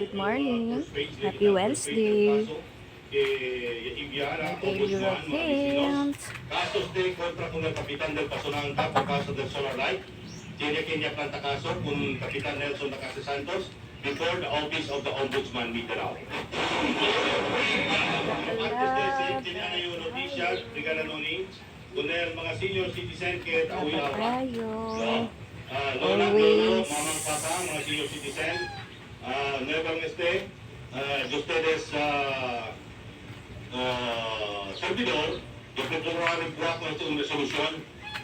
good morning. Happy Wednesday. Daily routines. Casos de contra con el Capitán del Pasonan por caso del Solar Light. Niya planta caso con Capitán Nelson Nacase Santos before the office of the Ombudsman Mindanao. Antes de ese, tiene na yung notisya, regala noni, kung na yung mga senior citizen kaya yawa. tayo. Ah, lola, lolo, Always. mamang papa, mga senior citizen, ah, nuevang este, ah, de ustedes, ah, ah, servidor, propongo rin po ako itong resolusyon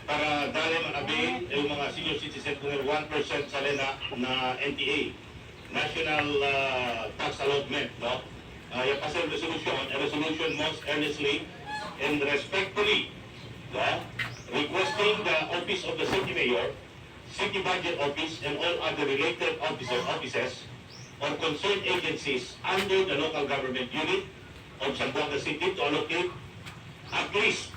para dali manabi yung mga senior citizen kung 1% sa lena na NTA, National ah, Tax Allotment, no? Uh, yung pasal resolution, a resolution most earnestly and respectfully, no? requesting the office of the city mayor city budget office and all other related officer offices or concerned agencies under the local government unit of Zamboanga City to allocate at least,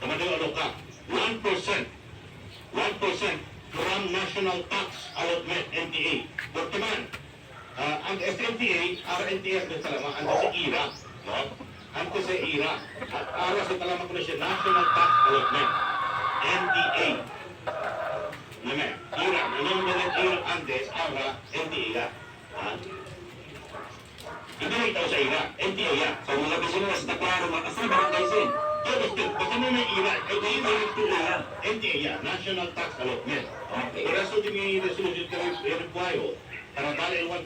kamadang aloka, 1%, 1% from national tax allotment NTA. Berteman, uh, ang SNTA, RNTA ang salama, ang sa IRA, no? Ang sa IRA, at ara sa talama ko na siya, National Tax Allotment, NTA. Name, IRA, nanong mga IRA Andes, ARA, NTA. Ha? Hindi na itaw sa IRA, NTA ya. Sa mga bisinas na klaro makasama barangay sin. Gusto, basta mo na IRA, ay di ito yung tula, NTA ya, National Tax Allotment. Okay. Pero sa di may resolution ka rin require, para ang 1%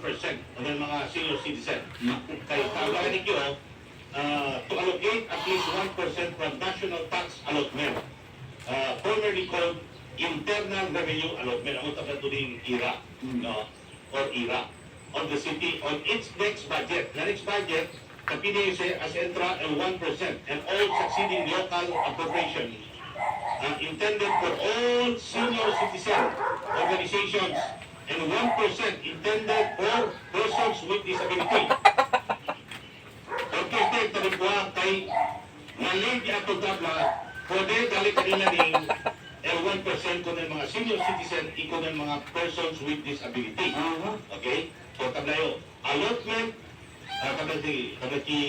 ng mga senior citizen. Kaya tawagan ninyo, uh, to allocate at least 1% from National Tax Allotment, uh, formerly called Internal Revenue Allotment, ang utap na ito din IRA, no? or IRA, of the city on its next budget. The next budget, the PDA as entra ang 1% and all succeeding local appropriations uh, intended for all senior citizen organizations and 1% intended for persons with disability. Orkestra talipwa kay nalig ato tabla pwede dali kanila ning el 1% ko ng mga senior citizen iko ng mga persons with disability. Aha. Okay? So tablayo, allotment uh, kabati, kabati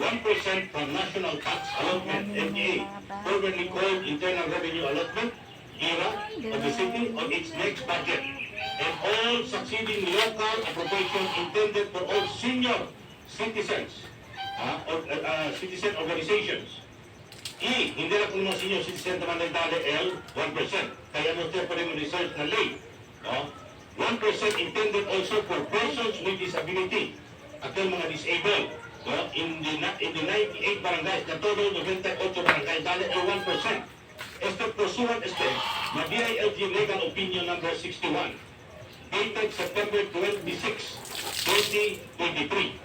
1% from National Tax Allotment, NTA, formerly called Internal Revenue Allotment, ERA, of the city on its next budget, and all succeeding local appropriations intended for all senior citizens, uh, or, uh, uh, citizen organizations. E, hindi lang kung mga senior citizen naman nagdali L, 1%. Kaya mo ito pa rin research na late. No? 1% intended also for persons with disability at yung mga disabled. No? In, the, na- in the 98 barangays, na todo 98 barangays, dali L 1%. Este pursuant este, na BILG Legal Opinion Number 61, dated September 26, 2023.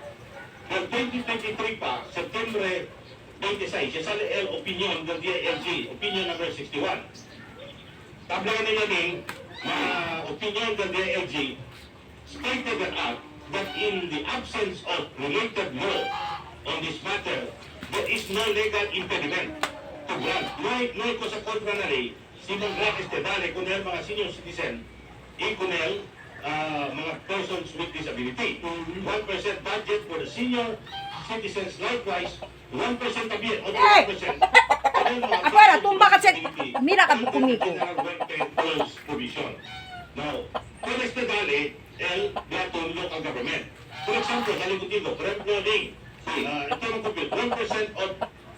For 2023 pa, September 26, siya sa L opinion ng DILG, opinion number 61. Tablayan nila din, mga opinion ng DILG, stated that out that in the absence of related law on this matter, there is no legal impediment to grant. No, no ko sa contrary, si grant este dale kung mga senior citizen, ikunel, uh, mga persons with disability. 1% budget for the senior citizens likewise, 1% tabi, o 1%. Afuera, tumba ka sa- Mira ka, bukumiko. provision. Now, kung este dali, el gatong local government. For example, dali ko dito, for example, ding, uh, ito ang compute, 1% of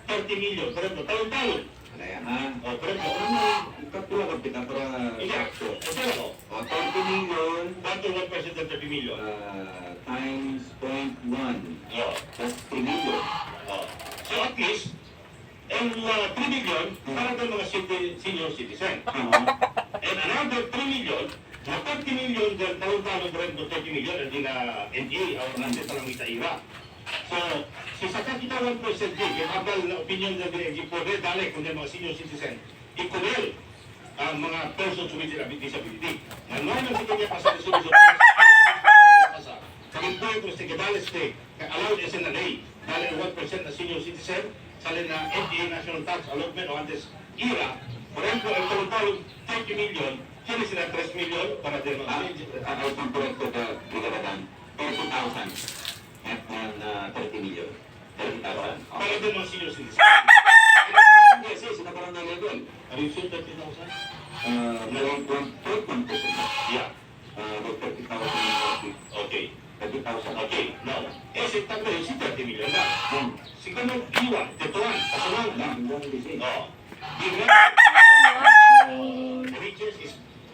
30 million, for example, talon-talon. Kalayangan. O, for example, Ano, ikatula ka kita para Exacto. Ito ako. O, 20 million Quanto 1% of 30 million? uh, times 0.1. Oh. That's 3 million. Oh. So at least, ang uh, 3 million para sa mga citi- senior citizen. Aha. And another 3 million, na 30 million dyan, talong-talong rin ng 30 million, hindi na NDA, o nandito lang kita ira. So, si saka kita 1% din, yung habal na opinion ng DNG, pwede dali kung yung mga senior citizen, ikunel ang mga persons with disability. Ngayon ang sige niya pa sa resolution, sa gintuyo kung sige dali ste, allowed is in a lay, dali 1% na senior citizen, salin na NDA National Tax Allotment o antes IRA, por ejemplo, el talong-talong 30 million, kini sila 3 million para din mga pang correcto ka, Brigada Dan. 30 30,000. At uh, 30 million. 30,000. Para din mga senior citizen. Are you sure 30,000? Uh, around 1.1%. Yeah. Uh, about 30,000. Okay. 30,000. Okay. Now, eh, si Taglo, si 30 million na. Hmm. Siguro, iwan, tetuan, kasunod na. Is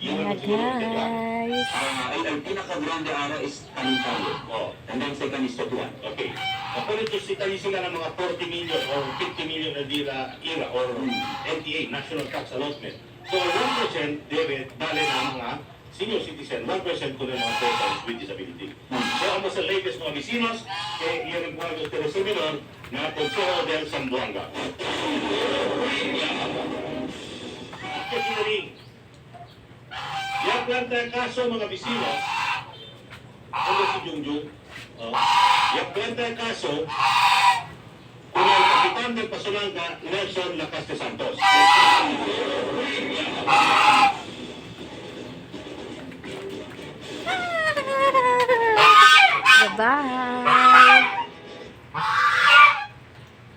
iwan Ayan, guys. Ah, ang, pinaka-grande ara is Tanintalo. Oh. And then second is Tetuan. Okay. According to sitayin sila ng mga 40 million or 50 million na dira IRA or NTA, National Tax Allotment. So 1% debit, dali na ang mga senior citizen, 1% ko ng mga persons with disability. So ang sa latest mga vecinos, kay Ian Guardo de Servidor na Consejo del Zamboanga. Kasi Yang planta ang kaso mga vecinos, ano si Jungjung? Oh. Yang planta ang kaso, kung ang kapitan ng Pasulanga, Nelson Lacaste Santos.